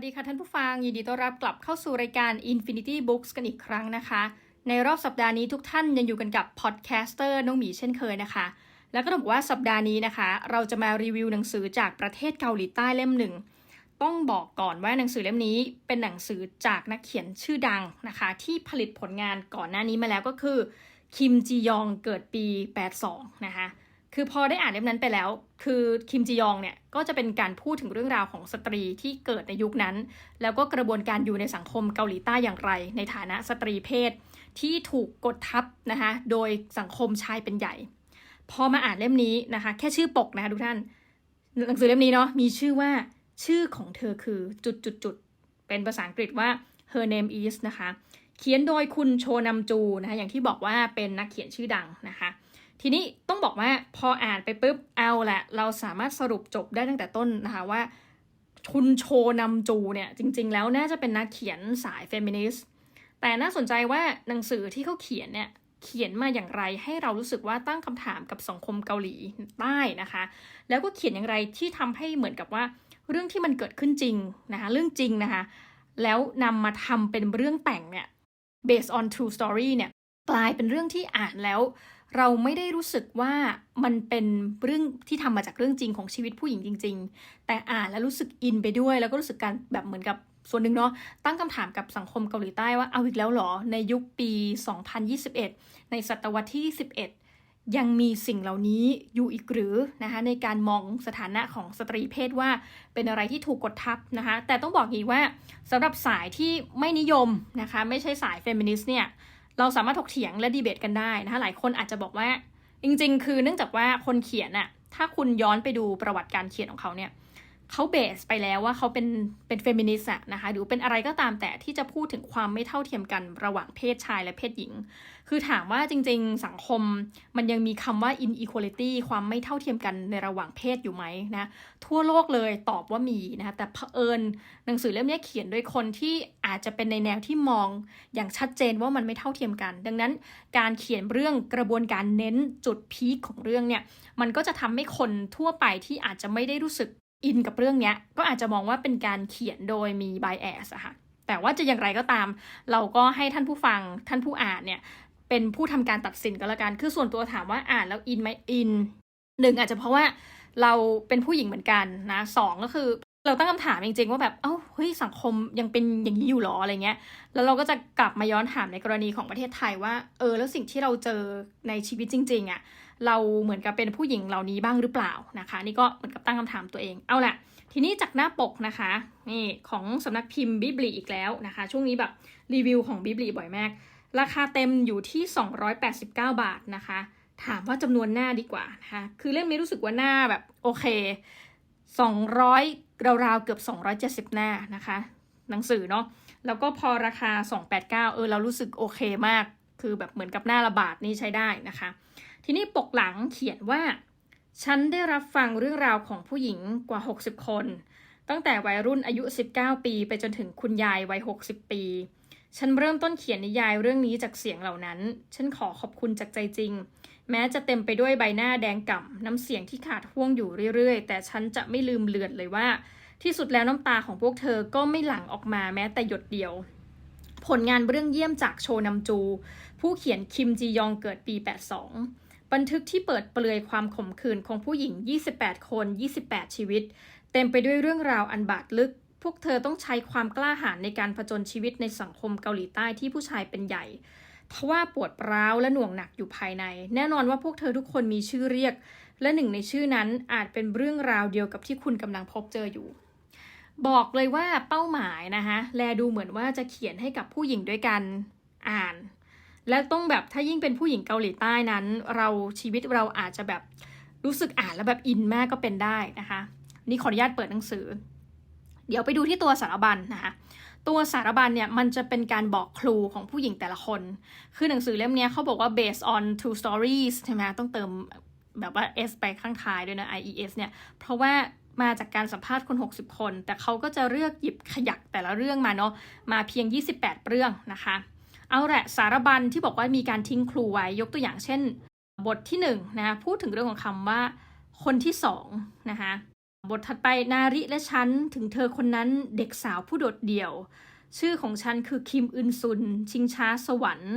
วัสดีค่ะท่านผู้ฟัง ยินดีต้อนรับกลับเข้าสู่รายการ Infinity Books กันอีกครั้งนะคะ ในรอบสัปดาห์นี้ทุกท่านยังอยู่กันกับพอดแคสเตอร์น้องหมีเช่นเคยนะคะ แล้วก็ต้องบอกว่าสัปดาห์นี้นะคะ เราจะมารีวิวหนังสือจากประเทศเกาหลีใต้เล่มหนึ่ง ต้องบอกก่อนว่าหนังสือเล่มนี้เป็นหนังสือจากนักเขียนชื่อดังนะคะ ที่ผลิตผลงานก่อนหน้านี้มาแล้วก็คือคิมจียองเกิดปี 82 นะคะ คือพอได้อ่านเล่มนั้นไปแล้ว คือคิมจียองเนี่ยก็จะเป็นการพูดถึงเรื่องราวของสตรีที่เกิดในยุคนั้น แล้วก็กระบวนการอยู่ในสังคมเกาหลีใต้อย่างไร ในฐานะสตรีเพศ ที่ถูกกดทับนะคะโดยสังคมชายเป็นใหญ่ พอมาอ่านเล่มนี้นะคะ แค่ชื่อปกนะคะทุกท่าน หนังสือเล่มนี้เนาะมีชื่อว่าชื่อของเธอคือจุดจุดจุดเป็นภาษาอังกฤษว่า her name is นะคะ เขียนโดยคุณโชนัมจูนะคะอย่างที่บอกว่าเป็นนักเขียนชื่อดังนะคะ ทีนี้ต้องบอกว่าพออ่านไปปุ๊บเอาแหละเราสามารถสรุปจบได้ตั้งแต่ต้นนะคะว่าคุณโชนำจูเนี่ยจริง ๆ แล้วน่าจะเป็นนักเขียนสายเฟมินิสต์แต่น่าสนใจว่าหนังสือที่เขาเขียนเนี่ยเขียนมาอย่างไรให้เรารู้สึกว่าตั้งคำถามกับสังคมเกาหลีใต้นะคะ แล้วก็เขียนอย่างไรที่ทำให้เหมือนกับว่าเรื่องที่มันเกิดขึ้นจริงนะคะเรื่องจริงนะคะ แล้วนำมาทำเป็นเรื่องแต่งเนี่ย based on true story เนี่ยกลายเป็นเรื่องที่อ่านแล้ว เราไม่ได้รู้สึกว่ามันเป็นเรื่องที่ทำมาจากเรื่องจริงของชีวิตผู้หญิงจริง ๆ แต่อ่านแล้วรู้สึกอินไปด้วย แล้วก็รู้สึกการแบบเหมือนกับส่วนหนึ่งเนาะตั้งคำถามกับสังคมเกาหลีใต้ว่าเอาอีกแล้วเหรอ ในยุคปี 2021 ในศตวรรษที่ 11 ยังมีสิ่งเหล่านี้อยู่อีกหรือนะคะในการมองสถานะของสตรีเพศว่าเป็นอะไรที่ถูกกดทับนะคะแต่ต้องบอกอย่างนี้ว่าสำหรับสายที่ไม่นิยมนะคะไม่ใช่สายเฟมินิสต์เนี่ย เราสามารถถกเถียงและดีเบตกันได้นะคะหลายคนอาจจะบอกว่า จริง ๆ คือเนื่องจากว่าคนเขียนน่ะถ้าคุณย้อนไปดูประวัติการเขียนของเขาเนี่ย เขาเบสไปแล้วว่าเขาเป็นเป็นเฟมินิสต์นะคะหรือเป็นอะไรก็ตามแต่ที่จะพูดถึงความไม่เท่าเทียมกันระหว่างเพศชายและเพศหญิง คือถามว่าจริงๆ สังคมมันยังมีคำว่า inequality ความไม่เท่าเทียมกันในระหว่างเพศอยู่ไหมนะทั่วโลกเลยตอบว่ามีนะคะแต่เผอิญหนังสือเล่มนี้เขียนโดยคนที่อาจจะเป็นในแนวที่มองอย่างชัดเจนว่ามันไม่เท่าเทียมกัน ดังนั้นการเขียนเรื่องกระบวนการเน้นจุดพีคของเรื่องเนี่ยมันก็จะทำให้คนทั่วไปที่อาจจะไม่ได้รู้สึก อินกับเรื่องเนี้ยก็อาจจะมองว่าเป็นการเขียนโดยมี bias อะค่ะ แต่ว่าจะอย่างไรก็ตาม เราก็ให้ท่านผู้ฟังท่านผู้อ่านเนี่ยเป็นผู้ทำการตัดสินก็แล้วกัน คือส่วนตัวถามว่าอ่านแล้วอินไหมอินหนึ่งอาจจะเพราะว่าเราเป็นผู้หญิงเหมือนกันนะสองก็คือเราตั้งคำถามจริงๆว่าแบบ เอ้า เฮ้ย สังคมยังเป็นอย่างนี้อยู่หรออะไรเงี้ย แล้วเราก็จะกลับมาย้อนถามในกรณีของประเทศไทยว่า เออ แล้วสิ่งที่เราเจอในชีวิตจริง ๆอะ่ะ เราเหมือนกับเป็นผู้หญิงเหล่านี้บ้างหรือเปล่านะคะ นี่ก็เหมือนกับตั้งคำถามตัวเอง เอาละทีนี้จากหน้าปกนะคะนี่ของสำนักพิมพ์บิบลีอีกแล้วนะคะ ช่วงนี้แบบรีวิวของบิบลีบ่อยมาก ราคาเต็มอยู่ที่ 289 บาทนะคะ ถามว่าจำนวนหน้าดีกว่านะคะ คือเล่มนี้รู้สึกว่าหน้าแบบโอเค 200ราวๆเกือบ 270 หน้านะคะ หนังสือเนาะแล้วก็พอราคา 289 เออ เรารู้สึกโอเคมาก คือแบบเหมือนกับหน้าระบาดนี่ใช้ได้นะคะ ทีนี้ปกหลังเขียนว่า ฉันได้รับฟังเรื่องราวของผู้หญิงกว่า 60 คน ตั้งแต่วัยรุ่นอายุ 19 ปี ไปจนถึงคุณยายวัย 60 ปี ฉันเริ่มต้นเขียนนิยายเรื่องนี้จากเสียงเหล่านั้น ฉันขอขอบคุณจากใจจริง แม้จะเต็มไปด้วยใบหน้าแดงก่ำน้ำเสียงที่ขาดห่วงอยู่เรื่อยๆ แต่ฉันจะไม่ลืมเลือนเลยว่า ที่สุดแล้วน้ำตาของพวกเธอก็ไม่หลั่งออกมาแม้แต่หยดเดียวผลงานเรื่องเยี่ยมจากโชนัมจู ผู้เขียนคิมจียองเกิดปี 82 บันทึกที่เปิดเปลือยความขมขื่นของผู้หญิง 28 คน 28 ชีวิต เต็มไปด้วยเรื่องราวอันบาดลึก พวกเธอต้องใช้ความกล้าหาญในการผจญชีวิตในสังคมเกาหลีใต้ที่ผู้ชายเป็นใหญ่ทว่าปวดร้าวและหน่วงหนักอยู่ภายใน แน่นอนว่าพวกเธอทุกคนมีชื่อเรียก และหนึ่งในชื่อนั้นอาจเป็นเรื่องราวเดียวกับที่คุณกำลังพบเจออยู่บอกเลยว่าเป้าหมายนะคะแลดูเหมือนว่าจะเขียนให้กับผู้หญิงด้วยกันอ่าน และต้องแบบถ้ายิ่งเป็นผู้หญิงเกาหลีใต้นั้น เราชีวิตเราอาจจะแบบรู้สึกอ่านแล้วแบบอินมากก็เป็นได้นะคะ นี่ขออนุญาตเปิดหนังสือ เดี๋ยวไปดูที่ตัวสารบัญนะคะตัวสารบัญเนี่ยมันจะเป็นการบอกครูของผู้หญิงแต่ละคน คือหนังสือเล่มนี้เขาบอกว่า based on true stories ใช่ไหมต้องเติมแบบว่า s ไปข้างท้ายด้วยนะ ies เนี่ย เพราะว่ามาจากการสัมภาษณ์คน 60 คน แต่เขาก็จะเลือกหยิบขยักแต่ละเรื่องมาเนาะ มาเพียง 28 เรื่องนะคะ เอาแหละสารบัญที่บอกว่ามีการทิ้งครูไว้ยกตัวอย่างเช่น บทที่1นงนะคะพูดถึงเรื่องของคำว่าคนที่2นะคะบทถัดไปนาริและฉันถึงเธอคนนั้นเด็กสาวผู้โดดเดี่ยว ชื่อของฉันคือคิมอึนซุน ชิงช้าสวรรค์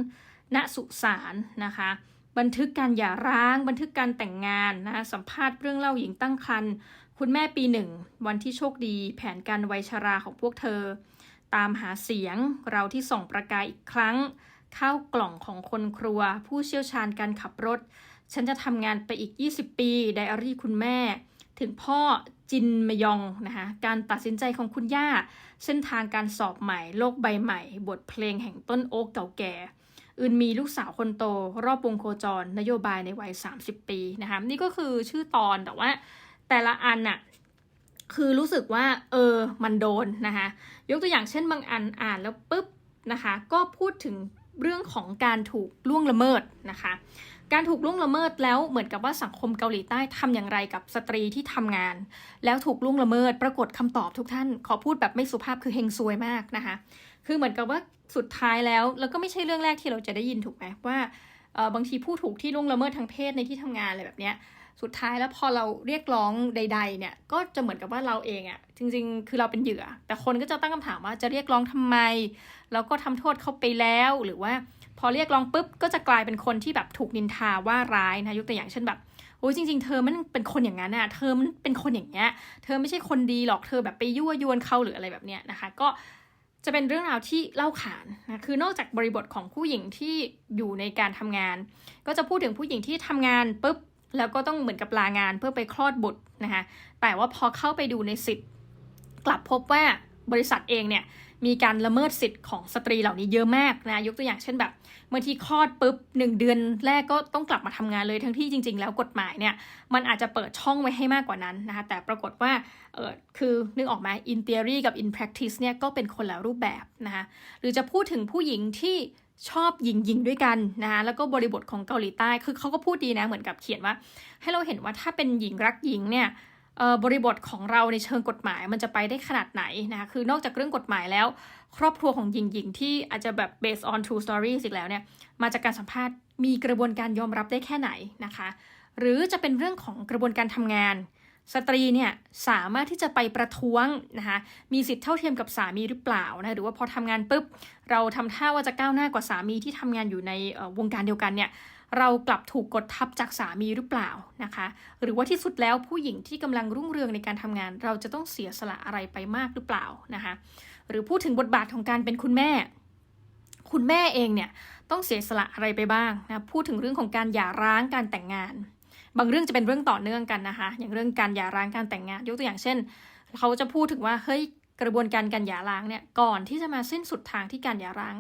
ณสุสานนะคะบันทึกการหย่าร้าง บันทึกการแต่งงานนะสัมภาษณ์เรื่องเล่าหญิงตั้งครรภ์คุณแม่ปีหนึ่ง วันที่โชคดี แผนการวัยชราของพวกเธอ ตามหาเสียง เราที่ส่องประกายอีกครั้ง ข้าวกล่องของคนครัว ผู้เชี่ยวชาญการขับรถ ฉันจะทำงานไปอีก 20 ปีไดอารี่คุณแม่ ถึงพ่อจินมยองนะคะการตัดสินใจของคุณย่า เส้นทางการสอบใหม่ โลกใบใหม่ บทเพลงแห่งต้นโอ๊กเก่าแก่อื่นมีลูกสาวคนโต รอบวงโคจร นโยบายในวัย 30 ปีนะคะนี่ก็คือชื่อตอนแต่ว่า แต่ละอันน่ะ คือรู้สึกว่าเออมันโดนนะคะยกตัวอย่างเช่นบางอันอ่านแล้วปุ๊บนะคะก็พูดถึงเรื่องของการถูกล่วงละเมิดนะคะ การถูกล่วงละเมิดแล้วเหมือนกับว่าสังคมเกาหลีใต้ทำอย่างไรกับสตรีที่ทำงาน แล้วถูกล่วงละเมิด ปรากฏคำตอบทุกท่าน ขอพูดแบบไม่สุภาพคือเฮงซวยมากนะคะ คือเหมือนกับว่าสุดท้ายแล้วแล้วก็ไม่ใช่เรื่องแรกที่เราจะได้ยินถูกไหมว่าบางทีผู้ถูกที่ล่วงละเมิดทางเพศในที่ทำงานอะไรแบบเนี้ย สุดท้ายแล้วพอเราเรียกร้องใด ๆ เนี่ย ก็จะเหมือนกับว่าเราเองอะจริง ๆ คือเราเป็นเหยื่อ แต่คนก็จะตั้งคำถามว่าจะเรียกร้องทำไม แล้วก็ทำโทษเขาไปแล้ว หรือว่าพอเรียกร้องปุ๊บก็จะกลายเป็นคนที่แบบถูกนินทาว่าร้ายนะยกตัวอย่างเช่นแบบโอ้ยจริง ๆ เธอมันเป็นคนอย่างนั้นอะเธอมันเป็นคนอย่างเงี้ย เธอไม่ใช่คนดีหรอกเธอแบบไปยั่วยวนเขาหรืออะไรแบบเนี้ยนะคะ ก็จะเป็นเรื่องราวที่เล่าขานนะคือนอกจากบริบทของผู้หญิงที่อยู่ในการทำงาน ก็จะพูดถึงผู้หญิงที่ทำงานปุ๊บ แล้วก็ต้องเหมือนกับลางานเพื่อไปคลอดบุตรนะคะแต่ว่าพอเข้าไปดูในสิทธิ์ กลับพบว่าบริษัทเองเนี่ยมีการละเมิดสิทธิ์ของสตรีเหล่านี้เยอะมากนะยกตัวอย่างเช่นแบบบางทีคลอดปุ๊บหนึ่งเดือนแรกก็ต้องกลับมาทำงานเลยทั้งที่จริง ๆ แล้วกฎหมายเนี่ยมันอาจจะเปิดช่องไว้ให้มากกว่านั้นนะคะแต่ปรากฏว่าเออคือนึกออกไหม in theory กับ in practice เนี่ยก็เป็นคนละรูปแบบนะคะหรือจะพูดถึงผู้หญิงที่ ชอบหญิงหญิงด้วยกันนะคะแล้วก็บริบทของเกาหลีใต้คือเขาก็พูดดีนะเหมือนกับเขียนว่า ให้เราเห็นว่าถ้าเป็นหญิงรักหญิงเนี่ยบริบทของเราในเชิงกฎหมายมันจะไปได้ขนาดไหนนะคะคือนอกจากเรื่องกฎหมายแล้ว ครอบครัวของหญิงหญิงที่อาจจะแบบ based on true stories อีกแล้วเนี่ยมาจากการสัมภาษณ์มีกระบวนการยอมรับได้แค่ไหนนะคะ หรือจะเป็นเรื่องของกระบวนการทำงาน สตรีเนี่ยสามารถที่จะไปประท้วงนะคะมีสิทธิ์เท่าเทียมกับสามีหรือเปล่านะหรือว่าพอทำงานปุ๊บ เราทำท่าว่าจะก้าวหน้ากว่าสามีที่ทำงานอยู่ในวงการเดียวกันเนี่ยเรากลับถูกกดทับจากสามีหรือเปล่านะคะ หรือว่าที่สุดแล้วผู้หญิงที่กำลังรุ่งเรืองในการทำงาน เราจะต้องเสียสละอะไรไปมากหรือเปล่านะคะหรือพูดถึงบทบาทของการเป็นคุณแม่ คุณแม่เองเนี่ยต้องเสียสละอะไรไปบ้างนะพูดถึงเรื่องของการหย่าร้างการแต่งงาน บางเรื่องจะเป็นเรื่องต่อเนื่องกันนะคะ อย่างเรื่องการหย่าร้างการแต่งงาน ยกตัวอย่างเช่น เขาจะพูดถึงว่าเฮ้ยกระบวนการการหย่าร้างเนี่ยก่อนที่จะมาสิ้นสุดทางที่การหย่าร้าง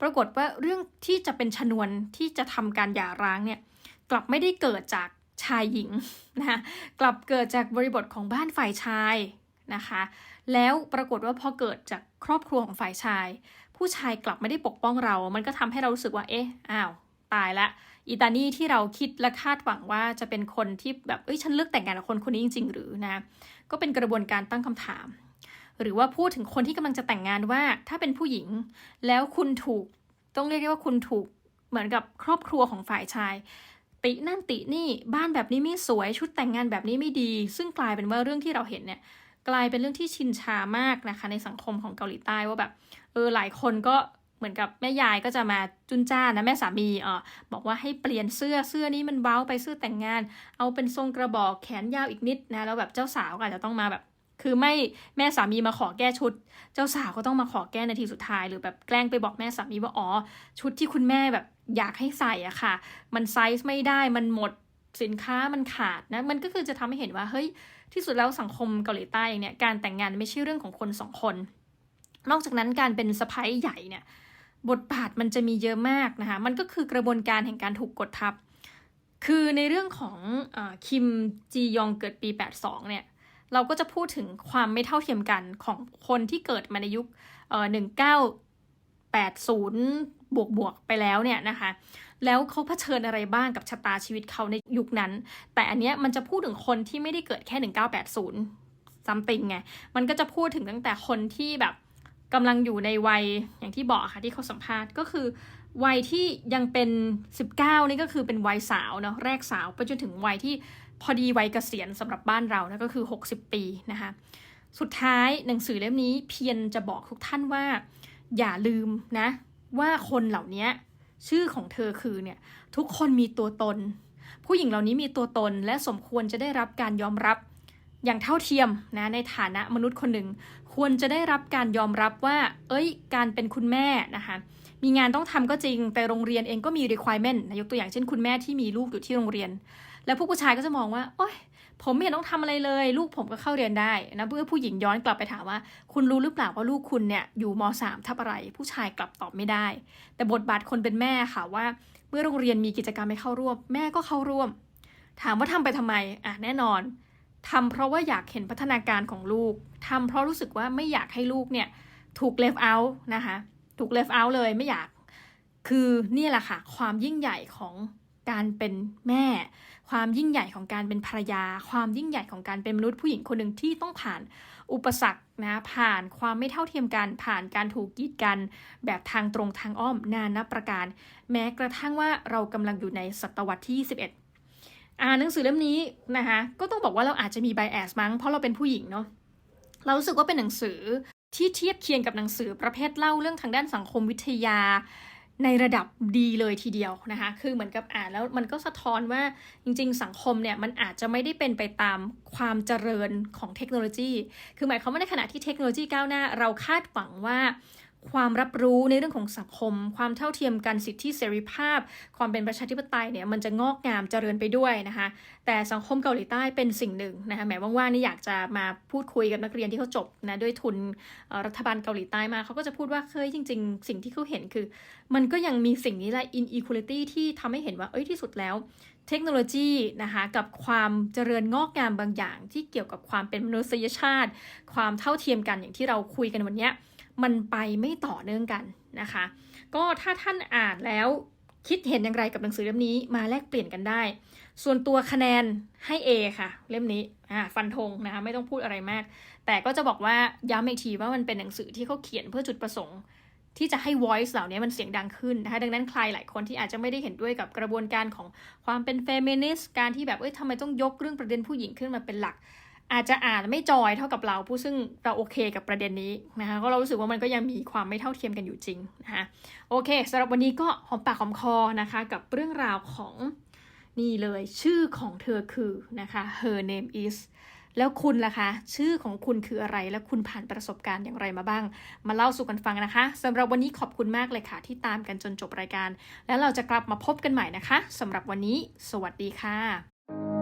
ปรากฏว่าเรื่องที่จะเป็นชนวนที่จะทำการหย่าร้างเนี่ยกลับไม่ได้เกิดจากชายหญิงนะคะกลับเกิดจากบริบทของบ้านฝ่ายชายนะคะ แล้วปรากฏว่าพอเกิดจากครอบครัวของฝ่ายชาย ผู้ชายกลับไม่ได้ปกป้องเรา มันก็ทำให้เรารู้สึกว่าเอ๊ะอ้าวตายละ อีตานีที่เราคิดและคาดหวังว่าจะเป็นคนที่แบบเอ้ยฉันเลือกแต่งงานกับคนคนนี้จริง ๆ หรือนะ ก็เป็นกระบวนการตั้งคำถาม หรือว่าพูดถึงคนที่กำลังจะแต่งงานว่าถ้าเป็นผู้หญิง แล้วคุณถูกต้องเรียกได้ว่าคุณถูกเหมือนกับครอบครัวของฝ่ายชาย ตินั่นตินี่บ้านแบบนี้ไม่สวยชุดแต่งงานแบบนี้ไม่ดี ซึ่งกลายเป็นว่าเรื่องที่เราเห็นเนี่ยกลายเป็นเรื่องที่ชินชามากนะคะ ในสังคมของเกาหลีใต้ว่าแบบเออหลายคนก็ เหมือนกับแม่ยายก็จะมาจุนจ้านะแม่สามีเออบอกว่าให้เปลี่ยนเสื้อเสื้อนี้มันเบ้าไปเสื้อแต่งงาน เอาเป็นทรงกระบอกแขนยาวอีกนิดนะแล้วแบบเจ้าสาวก็อาจจะต้องมาแบบ คือไม่แม่สามีมาขอแก้ชุด เจ้าสาวก็ต้องมาขอแก้นาทีสุดท้ายหรือแบบแกล้งไปบอกแม่สามีว่าอ๋อชุดที่คุณแม่แบบอยากให้ใส่อะค่ะ มันไซส์ไม่ได้มันหมดสินค้ามันขาดนะมันก็คือจะทำให้เห็นว่าเฮ้ยที่สุดแล้วสังคมเกาหลีใต้เนี่ยการแต่งงานไม่ใช่เรื่องของคนสองคน นอกจากนั้นการเป็นสะพ้ายใหญ่เนี่ย บทบาทมันจะมีเยอะมากนะคะมันก็คือกระบวนการแห่งการถูกกดทับ คือในเรื่องของอคิมจียองเกิดปี 82 เนี่ยเราก็จะพูดถึงความไม่เท่าเทียมกันของคนที่เกิดมาในยุคหนึ่งเก้าแปดศูนย์บวกบวกไปแล้วเนี่ยนะคะ แล้วเขาเผชิญอะไรบ้างกับชะตาชีวิตเขาในยุคนั้น แต่อันเนี้ยมันจะพูดถึงคนที่ไม่ได้เกิดแค่ 1980ซัมติงไง มันก็จะพูดถึงตั้งแต่คนที่แบบ กำลังอยู่ในวัยอย่างที่บอกค่ะที่เขาสัมภาษณ์ก็คือ วัยที่ยังเป็น 19 นี่ก็คือเป็นวัยสาวเนาะแรกสาวไปจนถึงวัยที่พอดีวัยเกษียณสำหรับบ้านเรานะก็คือ 60 ปีนะคะสุดท้ายหนังสือเล่มนี้เพียรจะบอกทุกท่านว่า อย่าลืมนะ ว่าคนเหล่านี้ชื่อของเธอคือเนี่ยทุกคนมีตัวตน ผู้หญิงเหล่านี้มีตัวตนและสมควรจะได้รับการยอมรับอย่างเท่าเทียมนะในฐานะมนุษย์คนหนึ่ง ควรจะได้รับการยอมรับว่า เอ้ย การเป็นคุณแม่นะคะมีงานต้องทำก็จริง แต่โรงเรียนเองก็มี requirement นะยกตัวอย่างเช่นคุณแม่ที่มีลูกอยู่ที่โรงเรียน แล้วผู้ผู้ชายก็จะมองว่า โอ๊ย ผมไม่เห็นต้องทำอะไรเลย ลูกผมก็เข้าเรียนได้นะเพื่อผู้หญิงย้อนกลับไปถามว่า คุณรู้หรือเปล่าว่าลูกคุณเนี่ยอยู่ม .3 ทับอะไร ผู้ชายกลับตอบไม่ได้ แต่บทบาทคนเป็นแม่ค่ะว่า เมื่อโรงเรียนมีกิจกรรมให้เข้าร่วม แม่ก็เข้าร่วม ถามว่าทำไปทำไมอะแน่นอน ทำเพราะว่าอยากเห็นพัฒนาการของลูกทำเพราะรู้สึกว่าไม่อยากให้ลูกเนี่ยถูก left out นะคะถูก left out เลยไม่อยาก คือนี่แหละค่ะ ความยิ่งใหญ่ของการเป็นแม่ ความยิ่งใหญ่ของการเป็นภรรยา ความยิ่งใหญ่ของการเป็นมนุษย์ผู้หญิงคนหนึ่งที่ต้องผ่านอุปสรรคนะผ่านความไม่เท่าเทียมกันผ่านการถูกกีดกัน แบบทางตรงทางอ้อมนานับประการ แม้กระทั่งว่าเรากำลังอยู่ในศตวรรษที่ 21 อ่านหนังสือเล่มนี้นะคะก็ต้องบอกว่าเราอาจจะมีไบแอสมั้งเพราะเราเป็นผู้หญิงเนาะเรารู้สึกว่าเป็นหนังสือที่เทียบเคียงกับหนังสือประเภทเล่าเรื่องทางด้านสังคมวิทยาในระดับดีเลยทีเดียวนะคะ คือเหมือนกับอ่านแล้วมันก็สะท้อนว่าจริงๆ สังคมเนี่ยมันอาจจะไม่ได้เป็นไปตามความเจริญของเทคโนโลยี คือหมายความว่าในขณะที่เทคโนโลยีก้าวหน้า เราคาดหวังว่า ความรับรู้ในเรื่องของสังคม ความเท่าเทียมกันสิทธิเสรีภาพ ความเป็นประชาธิปไตยเนี่ยมันจะงอกงามเจริญไปด้วยนะคะแต่สังคมเกาหลีใต้เป็นสิ่งหนึ่งนะคะแหมว่างๆนี่อยากจะมาพูดคุยกับนักเรียนที่เขาจบนะด้วยทุนรัฐบาลเกาหลีใต้มาเขาก็จะพูดว่าเคยจริง ๆ สิ่งที่เขาเห็นคือ มันก็ยังมีสิ่งนี้แหละ inequality ที่ทำให้เห็นว่าเอ้ยที่สุดแล้วเทคโนโลยีนะคะกับความเจริญงอกงามบางอย่าง ที่เกี่ยวกับความเป็นมนุษยชาติ ความเท่าเทียมกันอย่างที่เราคุยกันวันนี้ มันไปไม่ต่อเนื่องกันนะคะ ก็ถ้าท่านอ่านแล้วคิดเห็นอย่างไรกับหนังสือเล่มนี้มาแลกเปลี่ยนกันได้ ส่วนตัวคะแนนให้ A ค่ะ เล่มนี้ฟันธงนะคะไม่ต้องพูดอะไรมาก แต่ก็จะบอกว่าย้ำอีกทีว่ามันเป็นหนังสือที่เขาเขียนเพื่อจุดประสงค์ ที่จะให้ voice เหล่านี้มันเสียงดังขึ้นนะคะดังนั้นใครหลายคนที่อาจจะไม่ได้เห็นด้วยกับกระบวนการของความเป็น feminist การที่แบบเอ้ยทำไมต้องยกเรื่องประเด็นผู้หญิงขึ้นมาเป็นหลัก อาจจะอ่านไม่จอยเท่ากับเราผู้ซึ่งเราโอเคกับประเด็นนี้นะคะก็เรารู้สึกว่ามันก็ยังมีความไม่เท่าเทียมกันอยู่จริงนะคะโอเคสำหรับวันนี้ก็หอมปากหอมคอนะคะกับเรื่องราวของนี่เลยชื่อของเธอคือนะคะ her name is แล้วคุณล่ะคะ ชื่อของคุณคืออะไร และคุณผ่านประสบการณ์อย่างไรมาบ้าง มาเล่าสู่กันฟังนะคะสำหรับวันนี้ขอบคุณมากเลยค่ะ ที่ตามกันจนจบรายการ แล้วเราจะกลับมาพบกันใหม่นะคะสำหรับวันนี้ สวัสดีค่ะ